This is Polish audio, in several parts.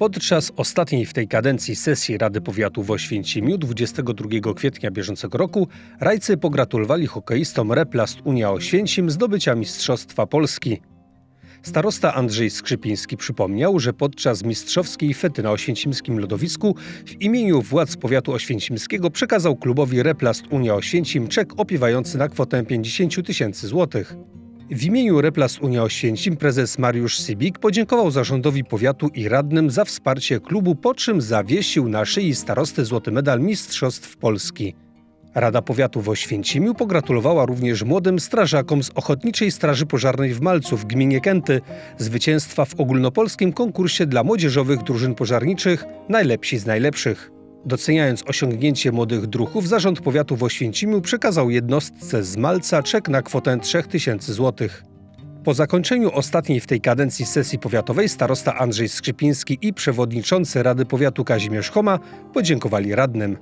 Podczas ostatniej w tej kadencji sesji Rady Powiatu w Oświęcimiu 22 kwietnia bieżącego roku rajcy pogratulowali hokeistom Replast Unia Oświęcim zdobycia Mistrzostwa Polski. Starosta Andrzej Skrzypiński przypomniał, że podczas mistrzowskiej fety na oświęcimskim lodowisku w imieniu władz powiatu oświęcimskiego przekazał klubowi Replast Unia Oświęcim czek opiewający na kwotę 50 tysięcy złotych. W imieniu Replast Unia Oświęcim prezes Mariusz Sibik podziękował zarządowi powiatu i radnym za wsparcie klubu, po czym zawiesił na szyi starosty złoty medal Mistrzostw Polski. Rada Powiatu w Oświęcimiu pogratulowała również młodym strażakom z Ochotniczej Straży Pożarnej w Malcu w gminie Kęty zwycięstwa w ogólnopolskim konkursie dla młodzieżowych drużyn pożarniczych Najlepsi z najlepszych. Doceniając osiągnięcie młodych druhów, Zarząd Powiatu w Oświęcimiu przekazał jednostce z Malca czek na kwotę 3000 zł. Po zakończeniu ostatniej w tej kadencji sesji powiatowej starosta Andrzej Skrzypiński i przewodniczący Rady Powiatu Kazimierz Choma podziękowali radnym.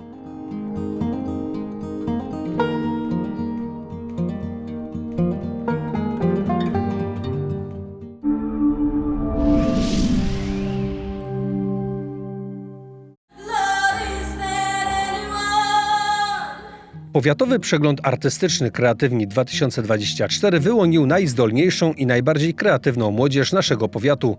Love Powiatowy Przegląd Artystyczny Kreatywni 2024 wyłonił najzdolniejszą i najbardziej kreatywną młodzież naszego powiatu.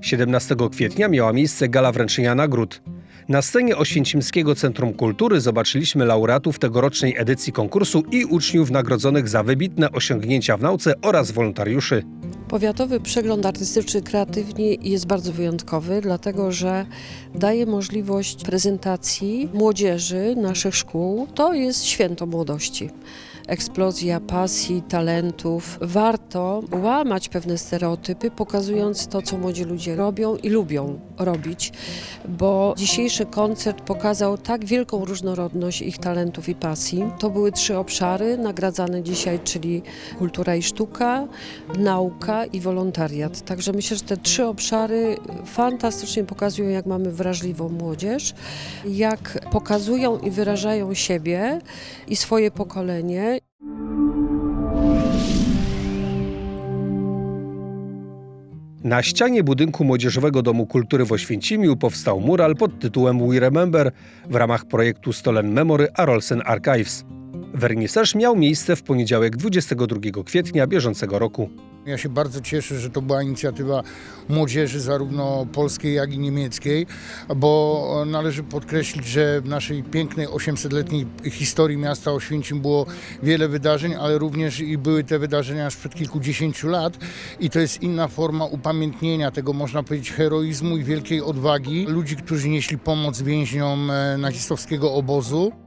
17 kwietnia miała miejsce gala wręczenia nagród. Na scenie Oświęcimskiego Centrum Kultury zobaczyliśmy laureatów tegorocznej edycji konkursu i uczniów nagrodzonych za wybitne osiągnięcia w nauce oraz wolontariuszy. Powiatowy przegląd artystyczny kreatywni jest bardzo wyjątkowy, dlatego że daje możliwość prezentacji młodzieży naszych szkół. To jest święto młodości. Eksplozja pasji, talentów. Warto łamać pewne stereotypy, pokazując to, co młodzi ludzie robią i lubią robić, bo dzisiejszy koncert pokazał tak wielką różnorodność ich talentów i pasji. To były trzy obszary nagradzane dzisiaj, czyli kultura i sztuka, nauka i wolontariat. Także myślę, że te trzy obszary fantastycznie pokazują, jak mamy wrażliwą młodzież, jak pokazują i wyrażają siebie i swoje pokolenie. Na ścianie budynku Młodzieżowego Domu Kultury w Oświęcimiu powstał mural pod tytułem We Remember w ramach projektu Stolen Memory Arolsen Archives. Wernisaż miał miejsce w poniedziałek 22 kwietnia bieżącego roku. Ja się bardzo cieszę, że to była inicjatywa młodzieży zarówno polskiej, jak i niemieckiej, bo należy podkreślić, że w naszej pięknej 800-letniej historii miasta Oświęcim było wiele wydarzeń, ale również i były te wydarzenia sprzed kilkudziesięciu lat i to jest inna forma upamiętnienia tego, można powiedzieć, heroizmu i wielkiej odwagi ludzi, którzy nieśli pomoc więźniom e, nazistowskiego obozu.